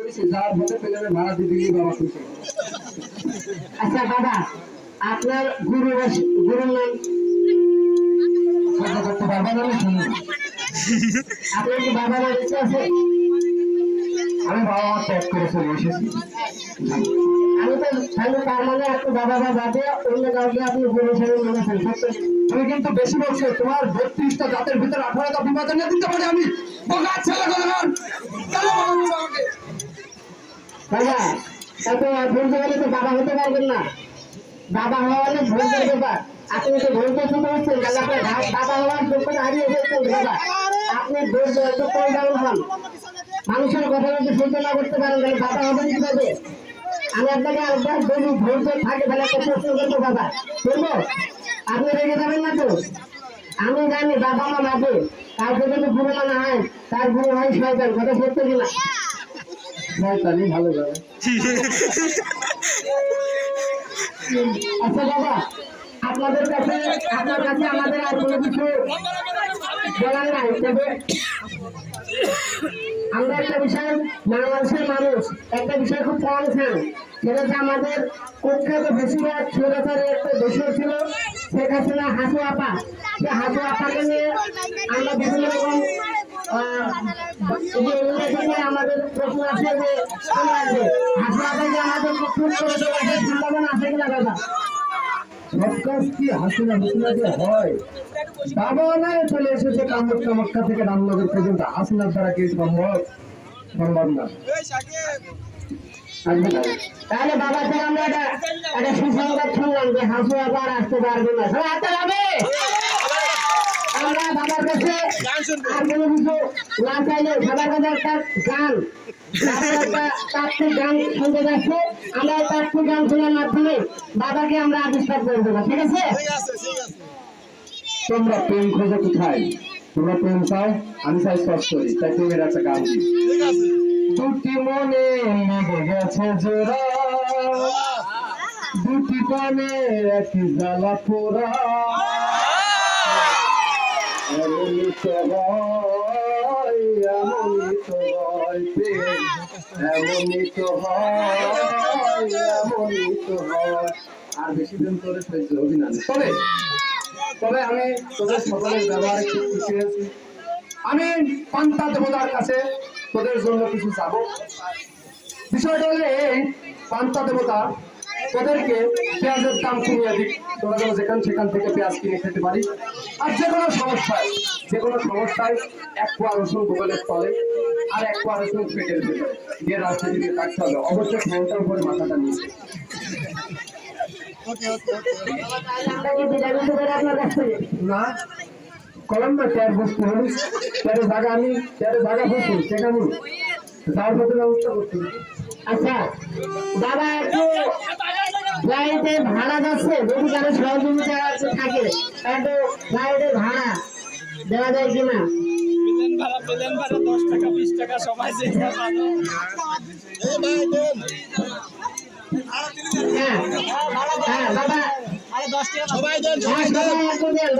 যার ভাড়া দিয়ে বাবা খুশি আচ্ছা বাবা আপনার গুরু গুরুর নাম? করতে পারবে না আমি শুনি আপনার কি বাবা মার ইচ্ছা আছে? আমি বাবা মা ত্যাগ করে চলে এসেছি। আমি তো তাহলে তার মানে আপনি বাবা মা বাদে অন্য কাউকে আপনি গুরু হিসেবে মেনেছেন সত্য তুমি কিন্তু বেশি বলছো তোমার বত্রিশটা জাতের ভিতরে আঠারোটা বিভাজন দিতে পারি আমি বোকা ছেলে কথা আমাকে বাবা তাতে বলতে গেলে তো বাবা হতে পারবেন না। বাবা হওয়া অনেক ধৈর্যের ব্যাপার। আপনি তো ধৈর্য শুরু হচ্ছেন বাবা হওয়ার যোগ্যতা হারিয়ে ফেলছেন, বাবা। আপনি ধৈর্য একটু কম ডাউন হন মানুষের কথা যদি সহ্য না করতে পারেন, তাহলে বাবা হবেন কীভাবে? আমি আপনাকে আরেকবার বলি ধৈর্য থাকে তাহলে একটা প্রশ্ন করব, বাবা। করব আপনি রেগে যাবেন না তো? আমি জানি বাবা মা মাঝে। কাউকে যদি গুরু মানা হয়, তার গুরু হয় শয়তান, কথা সত্য কিনা যাবে। আচ্ছা বাবা, আপনাদের কাছে আপনার কাছে আমাদের আর কোনো কিছু বলার নাই, তবে আমরা একটা বিষয়, বাংলাদেশের মানুষ, একটা বিষয় খুব কম খান সেটা হচ্ছে আমাদের কুখ্যাত বেশিরভাগ স্বৈরাচারের একটা দেশও ছিল, শেখ হাসিনা হাসু আপা। সে হাসু আপাকে নিয়ে আমরা বিভিন্ন রকম যে আমাদের প্রশ্ন আছে যে চলে আসবে যে আমাদের সম্ভাবনা আছে কিনা দাদা কি হাসিনা দিয়ে হয় বাবা নাই চলে এসেছে কামরুক্কা মক্কা থেকে রামনগর পর্যন্ত হাসিনার দ্বারা কি সম্ভব সম্ভব না তাহলে বাবা থেকে আমরা একটা সুসংবাদ শুনলাম যে হাসু আবার আসতে পারবে না। হাতে যাবে আমরা বাবার কাছে আর কোনো কিছু না চাইলে সবার কাছে একটা গান। বাবার তাত্ত্বিক গান শুনতে যাচ্ছে। আমরা এই তাত্ত্বিক গান শোনার মাধ্যমে বাবাকে আমরা আবিষ্কার করে দেবো ঠিক আছে? তোমরা প্রেম খোঁজো কোথায়? তোমরা প্রেম চাও? আমি চাই সব করি তাই প্রেমের একটা গান দিই। দুটি মনে লেগে গেছে জোড়া। দুটি পানে একই জ্বালা পোড়া। আর বেশি দিন তোরে সহ্য হবি না তবে তবে আমি তোদের সকলের ব্যবহারে খুব খুশি হয়েছি আমি পান্তা দেবতার কাছে তোদের জন্য কিছু চাবো বিষয়টা হলো পান্তা দেবতা তোদেরকে পেঁয়াজের দাম কমিয়ে দিক। তোরা যেন যেখান সেখান থেকে পেঁয়াজ কিনে খেতে পারি। আর যে কোনো সমস্যায় যে কোনো সমস্যায় এক পোয়া রসুন গোগলের তলে আর এক পোয়া রসুন পেটের ভেতরে দিয়ে রাস্তা দিয়ে কাটতে হবে। অবশ্যই ঘণ্টার উপরে মাথাটা নিয়ে না। কলম না ট্যার বসতে হবে ট্যারে জায়গা আমি ট্যারে জায়গা বসুন সেখানে যাওয়ার মতো ব্যবস্থা করতে আচ্ছা। বাবা একটু ফ্লাইটে ভাড়া যাচ্ছে যদি কারও সহযোগিতা আছে থাকে একটু ফ্লাইটে ভাড়া দেওয়া যায় কিনা? ভাড়া প্লেন ভাড়া দশ টাকা বিশ টাকা সবাই হ্যাঁ হ্যাঁ বাবা। দশ টাকা সবাই দেন হ্যাঁ সবাই দেন,